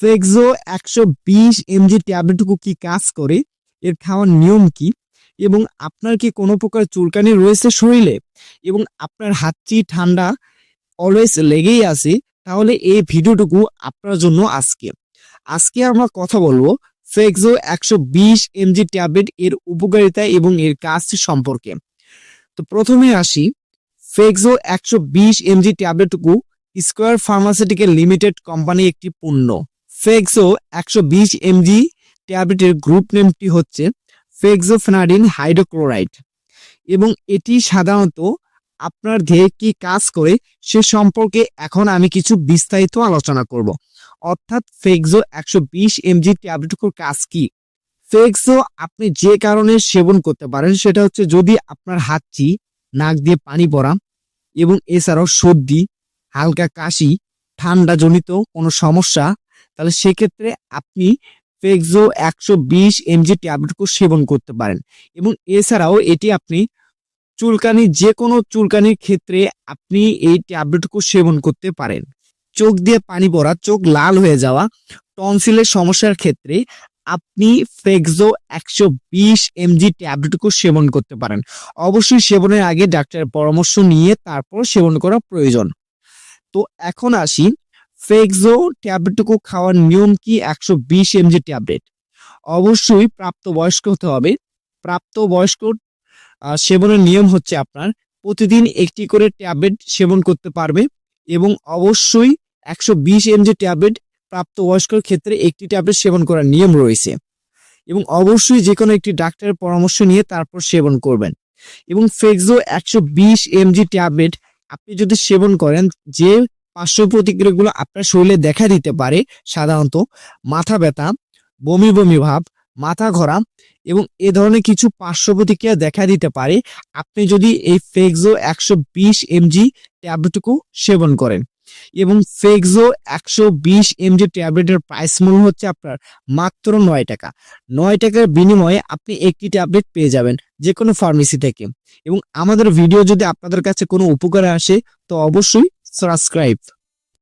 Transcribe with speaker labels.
Speaker 1: Fexo একশো বিশ mg ট্যাবলেটটুকু কি কাজ করে? এর খাওয়ার নিয়ম কি? এবং আপনার কি কোনো প্রকার চুলকানি রয়েছে শরীরে? এবং আপনার হাতটি ঠান্ডা অলওয়েজ লেগেই আছে, তাহলে এই ভিডিওটুকু আপনার জন্য আজকে। আজকে আমরা কথা বলব ফেক্সো একশো বিশ এমজি ট্যাবলেট এর উপকারিতা এবং এর কাজ সম্পর্কে। তো প্রথমে আসি ফেক্সো একশো বিশ এমজি ট্যাবলেটটুকু স্কোয়ার ফার্মাসিউটিক্যাল লিমিটেড কোম্পানি একটি পণ্য। ফেক্সো একশো বিশ এমজি ট্যাবলেটের গ্রুপ নেমটি হচ্ছে ফেক্সোফেনাডিন হাইড্রোক্লোরাইড। এবং এটি সাধারণত আপনার দেহে কি কাজ করে সে সম্পর্কে এখন আমি কিছু বিস্তারিত আলোচনা করব। অর্থাৎ ফেক্সো একশো বিশ এমজি ট্যাবলেটগুলোর কাজ কি? ফেক্সো আপনি যে কারণে সেবন করতে পারেন সেটা হচ্ছে যদি আপনার হাতটি নাক দিয়ে পানি পড়া এবং এছাড়াও সর্দি, হালকা কাশি ঠান্ডা জনিত কোনো সমস্যা তাহলে সেক্ষেত্রে আপনি ফেক্সো একশো বিশ এমজি ট্যাবলেটকে সেবন করতে পারেন। এবং এছাড়াও এটি আপনি চুলকানি যে কোনো চুলকানির ক্ষেত্রে আপনি এই ট্যাবলেটকে সেবন করতে পারেন। চোখ দিয়ে পানি পড়া, চোখ লাল হয়ে যাওয়া টনসিলের সমস্যার ক্ষেত্রে আপনি ফেক্সো একশো বিশ এমজি ট্যাবলেটকে সেবন করতে পারেন। অবশ্যই সেবনের আগে ডাক্তারের পরামর্শ নিয়ে তারপর সেবন করা প্রয়োজন। তো এখন আসি ফেক্সো ট্যাবলেটটুকু খাওয়ার নিয়ম কি একশো বিশ এমজি ট্যাবলেট? অবশ্যই প্রাপ্তবয়স্ক হতে হবে। প্রাপ্তবয়স্ক সেবনের নিয়ম হচ্ছে আপনার প্রতিদিন একটি করে ট্যাবলেট সেবন করতে পারবে এবং অবশ্যই একশো বিশ এমজি ট্যাবলেট প্রাপ্তবয়স্কর ক্ষেত্রে একটি ট্যাবলেট সেবন করার নিয়ম রয়েছে এবং অবশ্যই যে কোনো একটি ডাক্তারের পরামর্শ নিয়ে তারপর সেবন করবেন এবং ফেক্সো একশো বিশ এমজি ট্যাবলেট আপনি যদি সেবন করেন যে পার্শ্ব প্রতিক্রিয়াগুলো আপনার শরীরে দেখা দিতে পারে সাধারণত মাথা ব্যথা, বমি বমি ভাব, মাথা ঘোরা এবং এ ধরনের কিছু পার্শ্ব প্রতিক্রিয়া দেখা দিতে পারে। আপনি যদি এই ফেক্সো একশো বিশ এমজি ট্যাবলেটটুকু সেবন করেন এবং ফেক্সো একশো বিশ এমজি ট্যাবলেটের প্রাইস মূল্য হচ্ছে আপনার মাত্র নয় টাকা। নয় টাকার বিনিময়ে আপনি একটি ট্যাবলেট পেয়ে যাবেন যে কোনো ফার্মেসি থেকে এবং আমাদের ভিডিও যদি আপনাদের কাছে কোনো উপকারে আসে তো অবশ্যই সাবস্ক্রাইব